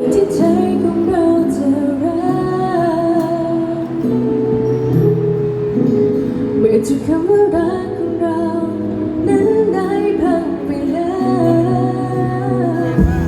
ที่ใจของเราจะรักเมื่อทุกคำว่ารักของเรา นั้นได้พังไปแล้ว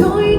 Don't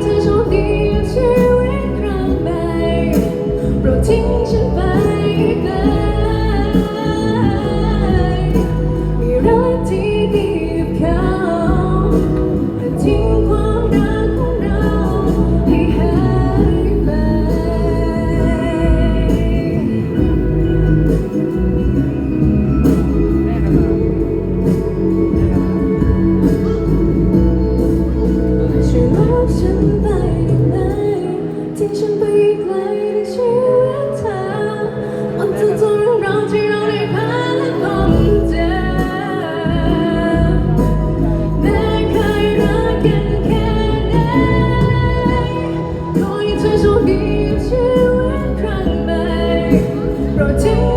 rồi chứ